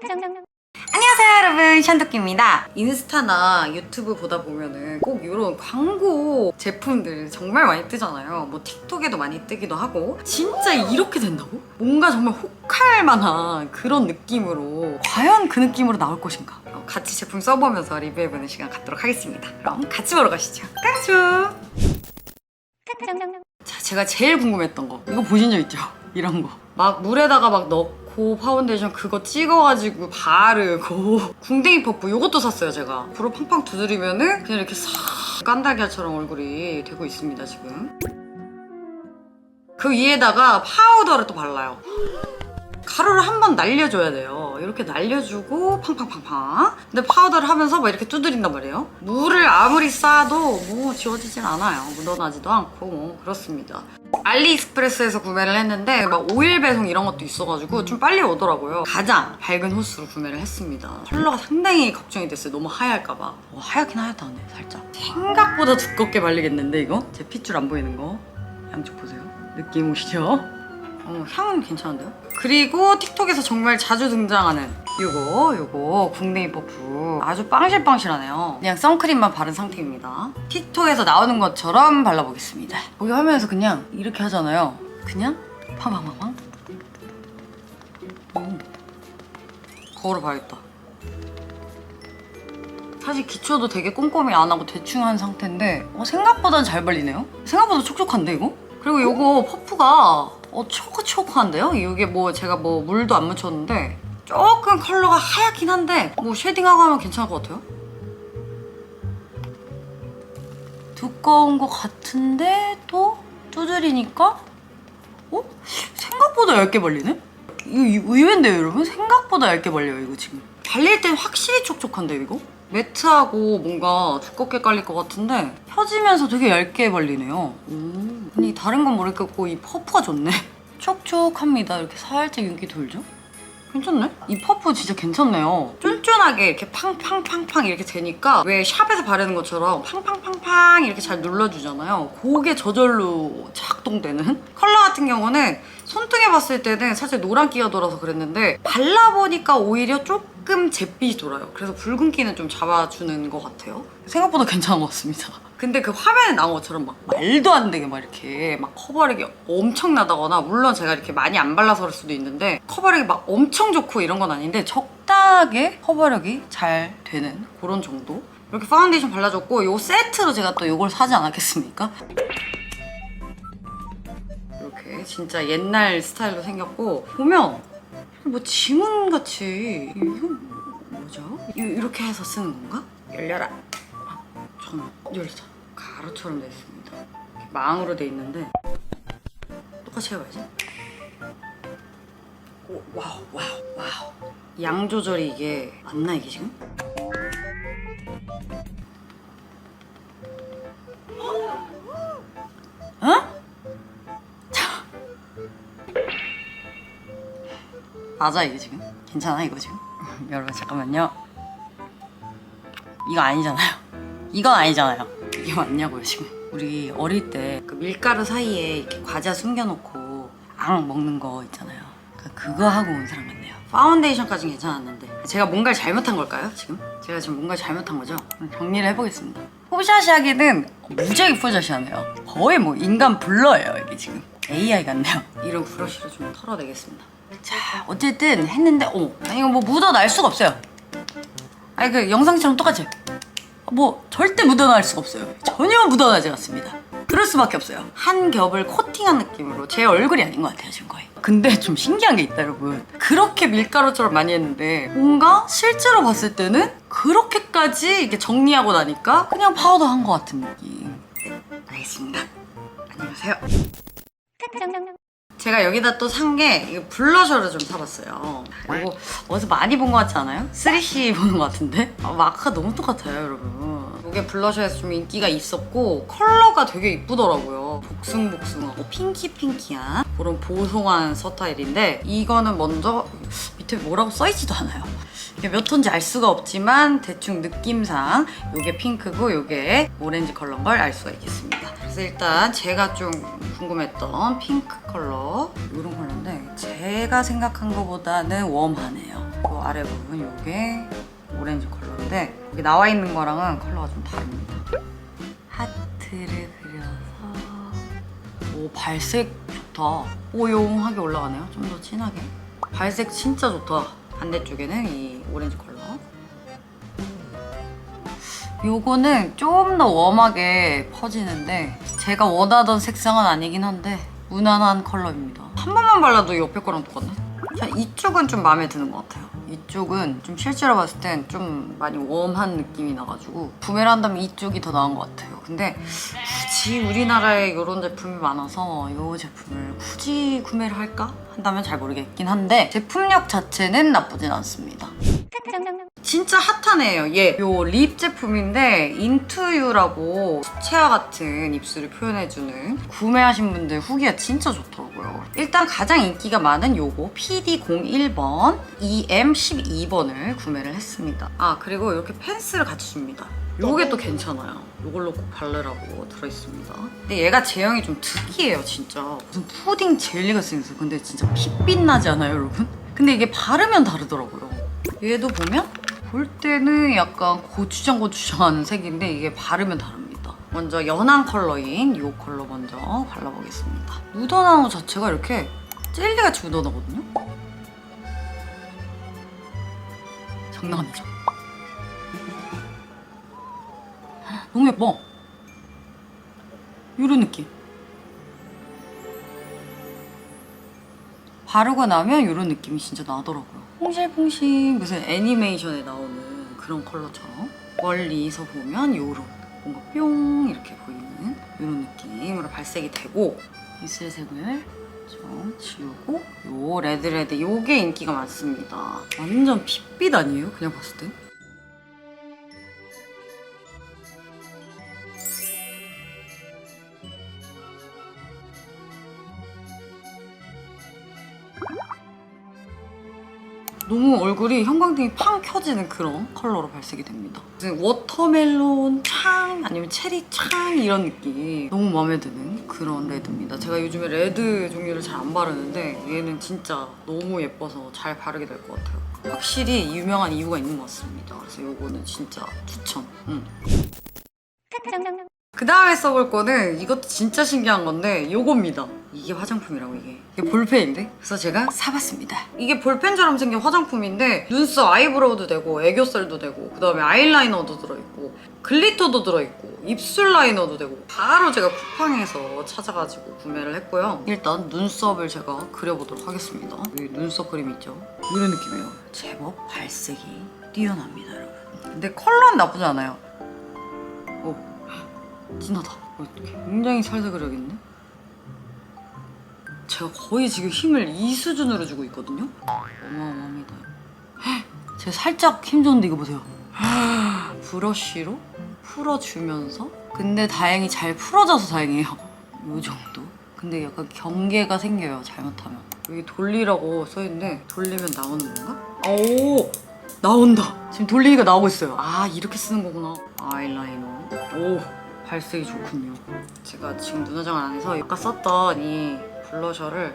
안녕하세요 여러분. 샨도끼입니다. 인스타나 유튜브 보다 보면은 꼭 이런 광고 제품들 정말 많이 뜨잖아요. 뭐 틱톡에도 많이 뜨기도 하고. 진짜 이렇게 된다고? 뭔가 정말 혹할 만한 그런 느낌으로 과연 그 느낌으로 나올 것인가? 어, 같이 제품 써보면서 리뷰해보는 시간 갖도록 하겠습니다. 그럼 같이 보러 가시죠. 깡쭈 자, 제가 제일 궁금했던 거. 이거 보신 적 있죠? 이런 거. 막 물에다가 막 넣고 파운데이션 그거 찍어가지고 바르고 궁뎅이 퍼프 이것도 샀어요 제가 불을 팡팡 두드리면은 그냥 이렇게 싹 깐달걀처럼 얼굴이 되고 있습니다 지금 그 위에다가 파우더를 또 발라요 가루를 한 번 날려줘야 돼요. 이렇게 날려주고 팡팡팡팡. 근데 파우더를 하면서 막 이렇게 두드린단 말이에요. 물을 아무리 쌓아도 뭐 지워지진 않아요. 묻어나지도 않고 뭐 그렇습니다. 알리익스프레스에서 구매를 했는데 막 오일 배송 이런 것도 있어가지고 좀 빨리 오더라고요. 가장 밝은 호수로 구매를 했습니다. 컬러가 상당히 걱정이 됐어요. 너무 하얄까봐. 어, 하얗긴 하얗다네 살짝. 생각보다 두껍게 발리겠는데 이거? 제 핏줄 안 보이는 거. 양쪽 보세요. 느낌 오시죠? 어, 향은 괜찮은데요? 그리고 틱톡에서 정말 자주 등장하는 요거 요거 궁뎅이 퍼프 아주 빵실빵실하네요. 그냥 선크림만 바른 상태입니다. 틱톡에서 나오는 것처럼 발라보겠습니다. 여기 화면에서 그냥 이렇게 하잖아요. 그냥 음. 거울을 봐야겠다. 사실 기초도 되게 꼼꼼히 안 하고 대충 한 상태인데 어, 생각보다는 잘 발리네요? 생각보다 촉촉한데 이거? 그리고 요거 퍼프가 어, 초코초코한데요? 이게 뭐 제가 뭐 물도 안 묻혔는데 조금 컬러가 하얗긴 한데 뭐 쉐딩하고 하면 괜찮을 것 같아요. 두꺼운 것 같은데 또 두드리니까 어? 생각보다 얇게 발리네? 이거 이- 의외인데요 여러분? 생각보다 얇게 발려요 이거 지금 발릴 땐 확실히 촉촉한데요 이거? 매트하고 뭔가 두껍게 깔릴 것 같은데 펴지면서 되게 얇게 발리네요 오. 아니 다른 건 모르겠고 이 퍼프가 좋네 촉촉합니다 이렇게 살짝 윤기 돌죠? 괜찮네? 이 퍼프 진짜 괜찮네요. 쫀쫀하게 이렇게 팡팡팡팡 이렇게 되니까 왜 샵에서 바르는 것처럼 팡팡팡팡 이렇게 잘 눌러주잖아요. 그게 저절로 작동되는? 컬러 같은 경우는 손등에 봤을 때는 사실 노란기가 돌아서 그랬는데 발라보니까 오히려 조금 잿빛이 돌아요. 그래서 붉은기는 좀 잡아주는 것 같아요. 생각보다 괜찮은 것 같습니다. 근데 그 화면에 나온 것처럼 막 말도 안 되게 막 이렇게 막 커버력이 엄청나다거나 물론 제가 이렇게 많이 안 발라서 그럴 수도 있는데 커버력이 막 엄청 좋고 이런 건 아닌데 적당하게 커버력이 잘 되는 그런 정도 이렇게 파운데이션 발라줬고 요 세트로 제가 또 이걸 사지 않았겠습니까? 이렇게 진짜 옛날 스타일로 생겼고 보면 뭐 지문같이 이거 뭐죠? 이- 이렇게 해서 쓰는 건가? 열려라 잠깐만 열리자 가루처럼 돼 있습니다 이렇게 망으로 돼 있는데 똑같이 해봐야지 오, 와우 와우 와우 양 조절이 이게 맞나 이게 지금? 맞아 이게 지금? 괜찮아 이거 지금? 여러분 잠깐만요 이거 아니잖아요 이건 아니잖아요. 이게 맞냐고요 지금. 우리 어릴 때 그 밀가루 사이에 이렇게 과자 숨겨놓고 앙 먹는 거 있잖아요. 그- 그거 하고 온 사람 같네요. 파운데이션까지는 괜찮았는데 제가 뭔가를 잘못한 걸까요 지금? 제가 지금 뭔가 잘못한 거죠? 정리를 해보겠습니다. 포샤시 하기는 무지하게 포샤시 하네요. 거의 뭐 인간 블러예요 이게 지금. AI 같네요. 이런 브러쉬로 좀 털어내겠습니다. 자 어쨌든 했는데 어 이거 뭐 묻어 날 수가 없어요. 아니 그 영상처럼 똑같이 뭐 절대 묻어날 수가 없어요. 전혀 묻어나지 않습니다. 그럴 수밖에 없어요. 한 겹을 코팅한 느낌으로 제 얼굴이 아닌 것 같아요 지금 거의. 근데 좀 신기한 게 있다 여러분. 그렇게 밀가루처럼 많이 했는데 뭔가 실제로 봤을 때는 그렇게까지 이렇게 정리하고 나니까 그냥 파우더 한 것 같은 느낌. 네, 알겠습니다. 안녕하세요. 제가 여기다 또 산 게 블러셔를 좀 사봤어요. 이거 어디서 많이 본 것 같지 않아요? 3C 보는 것 같은데? 아, 마크가 너무 똑같아요, 여러분. 이게 블러셔에서 좀 인기가 있었고 컬러가 되게 이쁘더라고요. 복숭복숭하고 핑키핑키한 그런 보송한 서타일인데 이거는 먼저 밑에 뭐라고 써있지도 않아요. 몇 톤인지 알 수가 없지만 대충 느낌상 이게 핑크고 이게 오렌지 컬러인 걸 알 수가 있겠습니다. 그래서 일단 제가 좀 궁금했던 핑크 컬러 이런 컬러인데 제가 생각한 것보다는 웜하네요. 이 아래 부분 요게 오렌지 컬러인데 여기 나와 있는 거랑은 컬러가 좀 다릅니다. 하트를 그려서 오 발색 좋다. 뽀용하게 올라가네요. 좀 더 진하게. 발색 진짜 좋다. 반대쪽에는 이 오렌지 컬러. 요거는 좀 더 웜하게 퍼지는데 제가 원하던 색상은 아니긴 한데 무난한 컬러입니다. 한 번만 발라도 옆에 거랑 똑같네. 자, 이쪽은 좀 마음에 드는 것 같아요. 이쪽은 좀 실제로 봤을 땐 좀 많이 웜한 느낌이 나가지고 구매를 한다면 이쪽이 더 나은 것 같아요. 근데 굳이 우리나라에 이런 제품이 많아서 이 제품을 굳이 구매를 할까? 한다면 잘 모르겠긴 한데 제품력 자체는 나쁘진 않습니다. 진짜 핫한 애예요. 얘. 요 립 제품인데 인투유라고 수채화 같은 입술을 표현해주는 구매하신 분들 후기가 진짜 좋더라고요. 일단 가장 인기가 많은 요거 PD01번, EM12번을 구매를 했습니다. 아 그리고 이렇게 펜슬을 같이 줍니다. 요게 또 괜찮아요. 요걸로 꼭 바르라고 들어있습니다. 근데 얘가 제형이 좀 특이해요, 진짜. 무슨 푸딩 젤리가 생겼어요. 근데 진짜 핏빛 나지 않아요, 여러분? 근데 이게 바르면 다르더라고요. 얘도 보면 볼 때는 약간 고추장 고추장 하는 색인데 이게 바르면 다릅니다. 먼저 연한 컬러인 이 컬러 먼저 발라보겠습니다. 묻어나는 것 자체가 이렇게 젤리같이 묻어나거든요? 장난 아니죠? 너무 예뻐. 이런 느낌. 바르고 나면 이런 느낌이 진짜 나더라고요. 퐁실퐁실 무슨 애니메이션에 나오는 그런 컬러처럼 멀리서 보면 이런 뭔가 뿅 이렇게 보이는 이런 느낌으로 발색이 되고 이슬색을 좀 지우고 요 레드레드 요게 인기가 많습니다. 완전 핏빛 아니에요? 그냥 봤을 때? 너무 얼굴이 형광등이 팡 켜지는 그런 컬러로 발색이 됩니다. 무슨 워터멜론 창 아니면 체리 창 이런 느낌 너무 마음에 드는 그런 레드입니다. 제가 요즘에 레드 종류를 잘 안 바르는데 얘는 진짜 너무 예뻐서 잘 바르게 될 것 같아요. 확실히 유명한 이유가 있는 것 같습니다. 그래서 요거는 진짜 추천. 응. 그 다음에 써볼 거는 이것도 진짜 신기한 건데 요겁니다. 이게 화장품이라고 이게. 이게 볼펜인데? 그래서 제가 사봤습니다. 이게 볼펜처럼 생긴 화장품인데 눈썹 아이브로우도 되고 애교살도 되고 그 다음에 아이라이너도 들어있고 글리터도 들어있고 입술 라이너도 되고 바로 제가 쿠팡에서 찾아가지고 구매를 했고요. 일단 눈썹을 제가 그려보도록 하겠습니다. 여기 눈썹 그림 있죠? 이런 느낌이에요. 제법 발색이 뛰어납니다 여러분. 근데 컬러는 나쁘지 않아요. 오. 진하다. 어, 굉장히 살살 그려야겠네. 제가 거의 지금 힘을 이 수준으로 주고 있거든요. 어마어마합니다. 헉, 제가 살짝 힘 줬는데 이거 보세요. 헉, 브러쉬로 풀어주면서 근데 다행히 잘 풀어져서 다행이에요. 요 정도. 근데 약간 경계가 생겨요. 잘못하면. 여기 돌리라고 써있는데 돌리면 나오는 건가? 오! 나온다. 지금 돌리기가 나오고 있어요. 아 이렇게 쓰는 거구나. 아이라이너. 오 발색이 좋군요. 제가 지금 눈화장을 안 해서 아까 썼던 이 블러셔를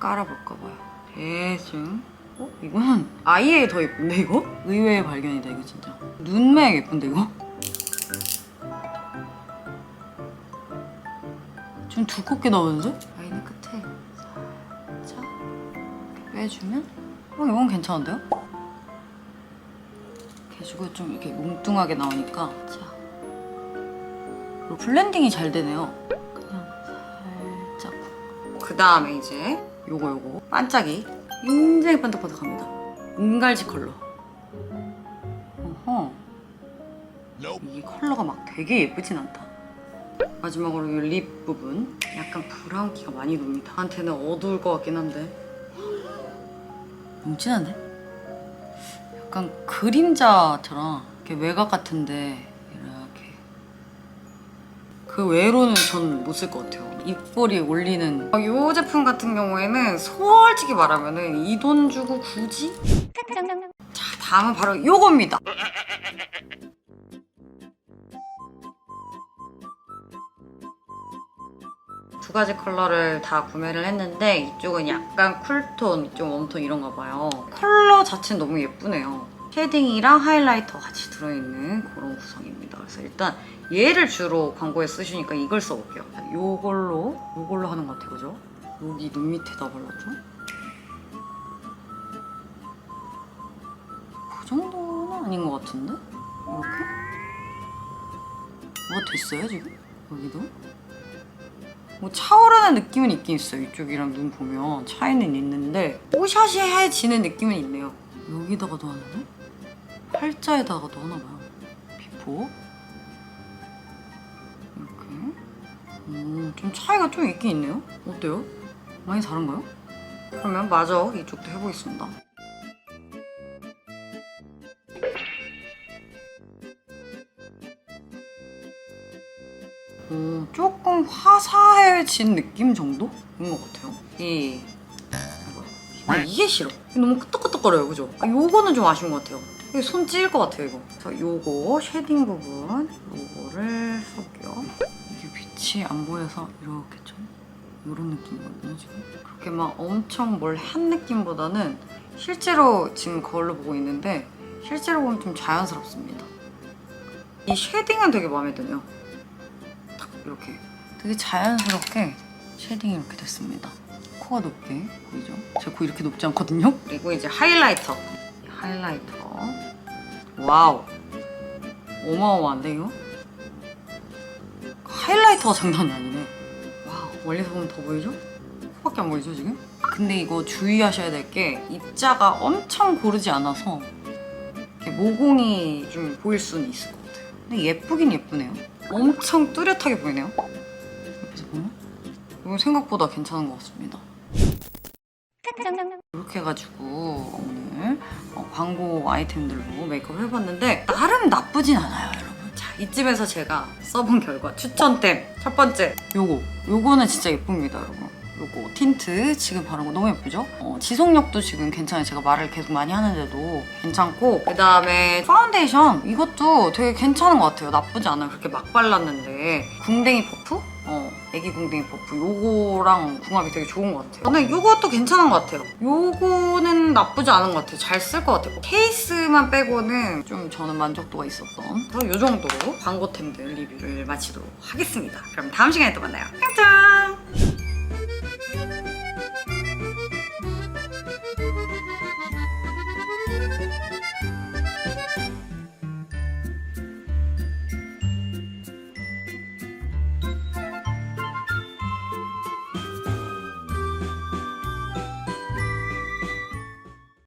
깔아볼까 봐요. 대충. 어? 이거는 아예 더 예쁜데 이거? 의외의 발견이다 이거 진짜. 눈매 예쁜데 이거? 좀 두껍게 나오는데? 아이는 끝에 살짝 빼주면 어 이건 괜찮은데요? 이렇게 해주고 좀 이렇게 뭉뚱하게 나오니까 자 블렌딩이 잘 되네요. 그냥 살짝. 그 다음에 이제 요거 요거. 반짝이. 굉장히 반짝반짝합니다. 은갈지 컬러. 어허. 이 컬러가 막 되게 예쁘진 않다. 마지막으로 이 립 부분. 약간 브라운기가 많이 돕니다. 저한테는 어두울 것 같긴 한데. 너무 진한데? 약간 그림자처럼 이렇게 외곽 같은데 그 외로는 전 못 쓸 것 같아요 입꼬리에 올리는 이 제품 같은 경우에는 솔직히 말하면은 이 돈 주고 굳이? 자 다음은 바로 요겁니다 두 가지 컬러를 다 구매를 했는데 이쪽은 약간 쿨톤, 이쪽 웜톤 이런가 봐요. 컬러 자체는 너무 예쁘네요. 쉐딩이랑 하이라이터 같이 들어있는 그런 구성입니다. 그래서 일단 얘를 주로 광고에 쓰시니까 이걸 써볼게요. 자, 요걸로, 요걸로 하는 것 같아요. 그죠? 여기 눈 밑에다 발랐죠? 그 정도는 아닌 것 같은데? 이렇게? 뭐가 됐어요 지금? 여기도? 뭐 차오르는 느낌은 있긴 있어요 이쪽이랑 눈 보면 차이는 있는데 뽀샤시해지는 느낌은 있네요 여기다가도 하나요? 팔자에다가도 하나 봐요 비포 음, 좀 차이가 좀 있긴 있네요 어때요? 많이 다른가요? 그러면 마저 이쪽도 해보겠습니다 어, 조금 화사해진 느낌 정도인 것 같아요. 이 아, 이게 싫어. 너무 끄떡끄떡거려요, 그죠? 아, 요거는 좀 아쉬운 것 같아요. 이게 손 찔 것 같아요, 이거. 그래서 요거 쉐딩 부분 요거를 쓸게요. 빛이 안 보여서 이렇게 좀 이런 느낌이거든요, 지금. 그렇게 막 엄청 뭘 한 느낌보다는 실제로 지금 거울로 보고 있는데 실제로 보면 좀 자연스럽습니다. 이 쉐딩은 되게 마음에 드네요. 딱 이렇게 되게 자연스럽게 쉐딩이 이렇게 됐습니다. 코가 높게 보이죠? 제 코 이렇게 높지 않거든요? 그리고 이제 하이라이터. 이 하이라이터. 와우. 어마어마한데 이거? 하이라이터가 장난이 아니네. 와우. 멀리서 보면 더 보이죠? 코밖에 안 보이죠 지금? 근데 이거 주의하셔야 될 게 입자가 엄청 고르지 않아서 모공이 좀 보일 수는 있을 것 같아요. 근데 예쁘긴 예쁘네요. 엄청 뚜렷하게 보이네요. 옆에서 보면 이거 생각보다 괜찮은 것 같습니다. 이렇게 해가지고 오늘 어, 광고 아이템들로 메이크업 해봤는데 나름 나쁘진 않아요, 이쯤에서 제가 써본 결과 추천템 첫 번째 요거 요거는 진짜 예쁩니다, 여러분. 요거 틴트 지금 거 너무 예쁘죠? 어, 지속력도 지금 괜찮아요. 제가 말을 계속 많이 하는데도 괜찮고 그 다음에 파운데이션 이것도 되게 괜찮은 것 같아요. 나쁘지 않아요. 그렇게 막 발랐는데 궁뎅이 퍼프? 어, 애기 궁뎅이 퍼프 요거랑 궁합이 되게 좋은 것 같아요. 근데 요것도 괜찮은 것 같아요. 요거는 나쁘지 않은 것 같아요. 잘 쓸 것 같아요. 케이스만 빼고는 좀 저는 만족도가 있었던 그래서 요 정도로 광고템들 리뷰를 마치도록 하겠습니다. 그럼 다음 시간에 또 만나요. 짱짱!